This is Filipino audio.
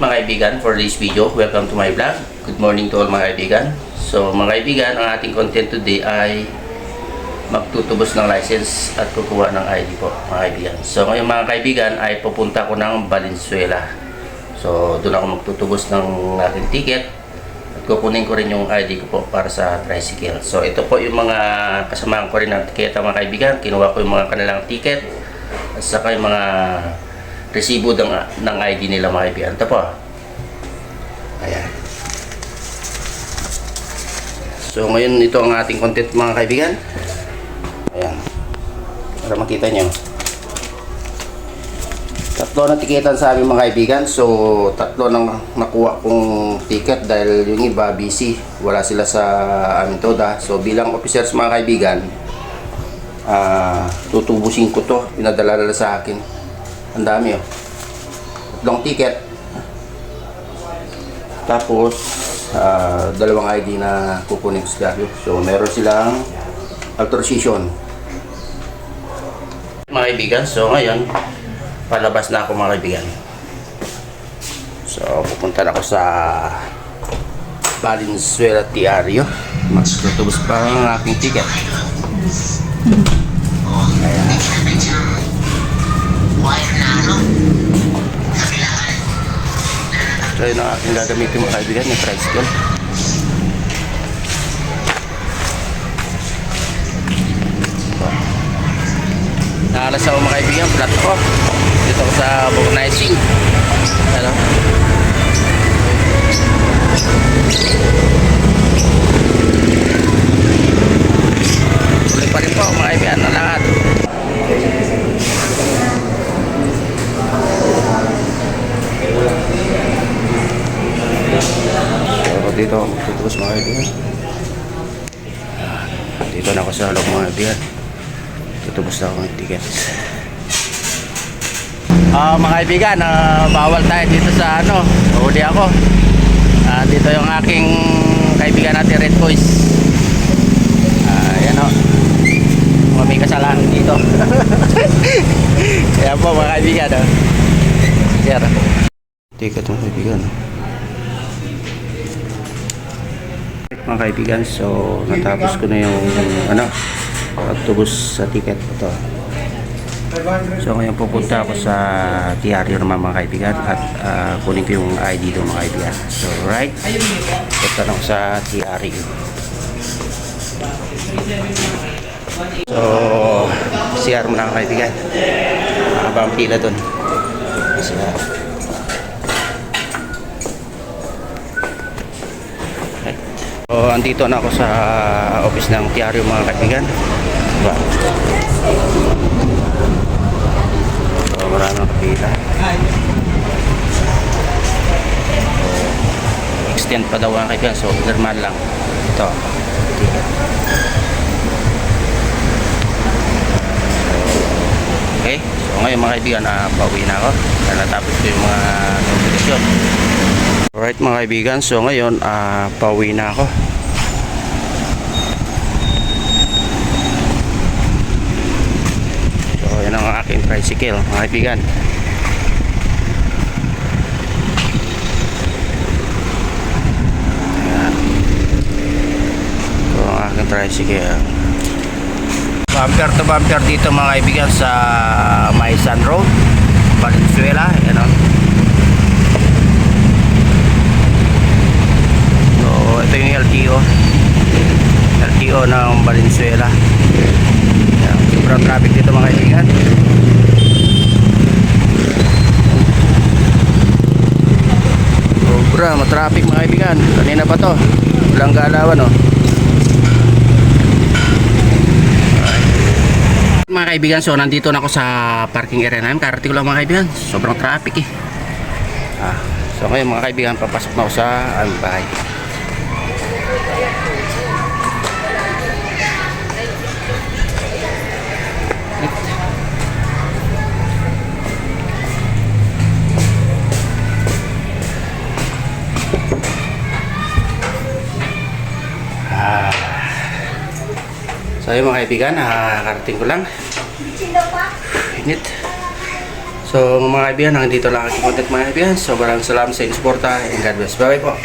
kaibigan for this video. Welcome to my vlog. Good morning to all mga kaibigan. So mga kaibigan, ang ating content today ay magtutubos ng license at kukuha ng ID po mga kaibigan. So ngayon mga kaibigan ay pupunta ko ng Valenzuela. So doon ako magtutubos ng aking ticket at kukunin ko rin yung ID ko po para sa tricycle. So ito po yung mga kasamahan ko rin ng ticket mga kaibigan. Kinuha ko yung mga kanilang ticket at saka yung mga resibo ng, ng ID nila mga kaibigan. Ito po. Ayan. So ngayon ito ang ating content mga kaibigan. Ayan. Para makita nyo. Tatlo na tiketan sa aming mga kaibigan. So tatlo nang nakuha kong ticket dahil yung iba busy. Wala sila sa amin toda. So bilang officers mga kaibigan, ah tutubusin ko to. Pinadala sa akin. Ang dami oh. Tatlong ticket. Tapos, ah, dalawang ID na kukunin ko sa. So, meron silang authorization. Mga kaibigan, so ngayon, palabas na ako mga kaibigan. So, pupunta na ako sa Valenzuela Tiario. Magtutubos pa ang aking ticket. So, yun ang aking gagamitin mga kaibigan, yung tricycle. Nakalas ako mga kaibigan, flat ko. Dito ako sa vulcanizing. Ano? Tuloy dito ako magtutubos mga kaibigan. Dito na ako sa loob mga kaibigan. Tutubos na ako ng ticket. Ah, mga kaibigan, ah, bawal tayo dito sa ano, huli ako. Ah, dito yung aking kaibigan natin Red Boys. Ah, yan o. Mga may kasalanan dito. Ayan po mga kaibigan. Oh. Sir. Ticket mga kaibigan. Mga kaibigan. So natapos ko na yung ano pagtubos sa ticket ito so ngayon pupunta ako sa diaryo naman mga kaibigan at ah, kunin ko yung ID doon mga kaibigan. So right? Punta na sa diaryo so CR muna mga kaibigan. Habang pila doon CR andito na ako sa office ng Tiaryo mga kaibigan. Diba? So, maraming kapila. Extend pa daw mga kaibigan. So, normal lang. Ito. Okay. So, ngayon mga kaibigan, uh, pauwi na ako. Natapos ko yung mga notification. Alright mga kaibigan, so ngayon ah pauwi na ako. So yan ang aking tricycle mga kaibigan. Ayan. So ang aking tricycle. Bumper to bumper dito mga kaibigan sa Maisan Road, Valenzuela. Yan o. So, ito yung LTO. LTO ng Valenzuela. Yan, sobrang traffic dito mga kaibigan. Sobra, matraffic mga kaibigan. Kanina pa to. Walang galawan oh. Mga kaibigan, so nandito na ako sa parking area namin. Karating ko lang mga kaibigan. Sobrang traffic eh. Ah, so ngayon mga kaibigan, papasok na ako sa aming bahay. So yun mga kaibigan, nakakarating ko lang. Init. So mga kaibigan, hanggang dito lang ang aking content mga kaibigan. So maraming salamat sa inyong suporta and God bless. Bye-bye po.